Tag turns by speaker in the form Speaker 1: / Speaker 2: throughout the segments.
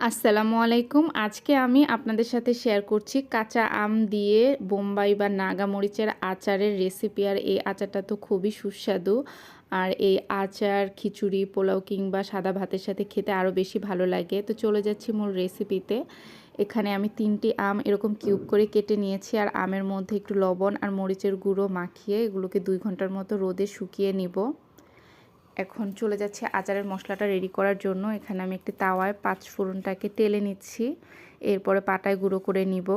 Speaker 1: আসসালামু আলাইকুম। আজকে আমি আপনাদের সাথে শেয়ার করছি কাঁচা আম দিয়ে বোম্বাই বা নাগা মরিচের আচারের রেসিপি আর এই আচারটা তো খুবই সুস্বাদু। আর এই আচার, খিচুড়ি, পোলাও কিংবা সাদা ভাতের সাথে খেতে আরও বেশি ভালো লাগে। তো চলে যাচ্ছি মূল রেসিপিতে এখানে আমি তিনটি আম এরকম কিউব করে কেটে নিয়েছি, আর আমের মধ্যে একটু লবণ আর মরিচের গুঁড়ো মাখিয়ে এগুলোকে দুই ঘণ্টার মতো রোদে শুকিয়ে নিব। এখন চলে যাচ্ছে আচারের মশলাটা রেডি করার জন্য। এখানে আমি একটি তাওয়ায় পাঁচ ফোড়নটাকে তেলে নিচ্ছি। এরপরে পাটায় গুঁড়ো করে নিব।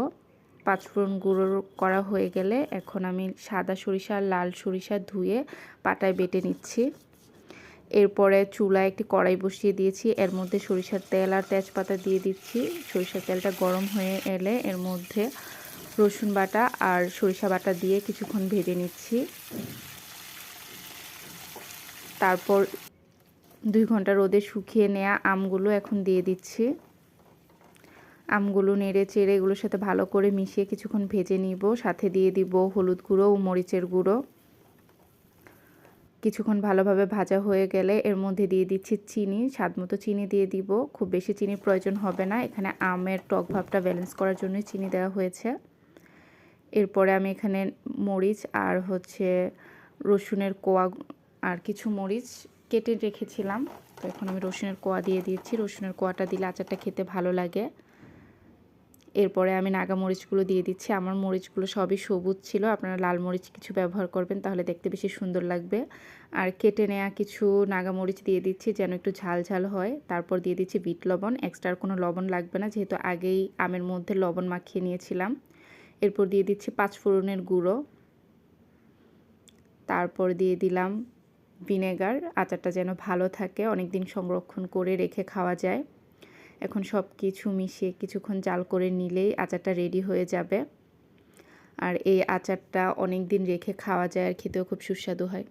Speaker 1: পাঁচ ফোড়ন গুঁড়ো করা হয়ে গেলে এখন আমি সাদা সরিষা, লাল সরিষা ধুয়ে পাটায় বেটে নিচ্ছি। এরপরে চুলায় একটি কড়াই বসিয়ে দিয়েছি। এর মধ্যে সরিষার তেল আর তেজপাতা দিয়ে দিচ্ছি। সরিষার তেলটা গরম হয়ে এলে এর মধ্যে রসুন বাটা আর সরিষা বাটা দিয়ে কিছুক্ষণ ভেজে নিচ্ছি। তারপর দুই ঘণ্টা রোদে শুকিয়ে নেওয়া আমগুলো এখন দিয়ে দিচ্ছি। আমগুলো নেড়ে চেড়ে এগুলোর সাথে ভালো করে মিশিয়ে কিছুক্ষণ ভেজে নিব। সাথে দিয়ে দিব হলুদ গুঁড়ো ও মরিচের গুঁড়ো। কিছুক্ষণ ভালোভাবে ভাজা হয়ে গেলে এর মধ্যে দিয়ে দিচ্ছি চিনি। স্বাদ মতো চিনি দিয়ে দিব। খুব বেশি চিনির প্রয়োজন হবে না। এখানে আমের টক ভাবটা ব্যালেন্স করার জন্যই চিনি দেওয়া হয়েছে। এরপরে আমি এখানে মরিচ আর হচ্ছে রসুনের কোয়া আর কিছু মরিচ কেটে রেখেছিলাম। তো এখন আমি রসুনের কোয়া দিয়ে দিয়েছি রসুনের কোয়াটা দিলে আচারটা খেতে ভালো লাগে। এরপরে আমি নাগা মরিচগুলো দিয়ে দিচ্ছি। আমার মরিচগুলো সবই সবুজ ছিল। আপনারা লাল মরিচ কিছু ব্যবহার করবেন, তাহলে দেখতে বেশি সুন্দর লাগবে। আর কেটে নেওয়া কিছু নাগা মরিচ দিয়ে দিচ্ছি যেন একটু ঝাল ঝাল হয়। তারপর দিয়ে দিচ্ছি বিট লবণ। এক্সট্রা কোনো লবণ লাগবে না, যেহেতু আগেই আমের মধ্যে লবণ মাখিয়ে নিয়েছিলাম। এরপর দিয়ে দিচ্ছি পাঁচ ফোড়নের গুঁড়ো। তারপর দিয়ে দিলাম ভিনেগার, আচারটা যেন ভালো থাকে অনেক দিন সংরক্ষণ করে রেখে খাওয়া যায়। এখন সব কিছু মিশিয়ে কিছুক্ষণ জাল করে নিলেই আচারটা রেডি হয়ে যাবে। আর এই আচারটা অনেক দিন রেখে খাওয়া যায় আর খেতেও খুব সুস্বাদু হয়।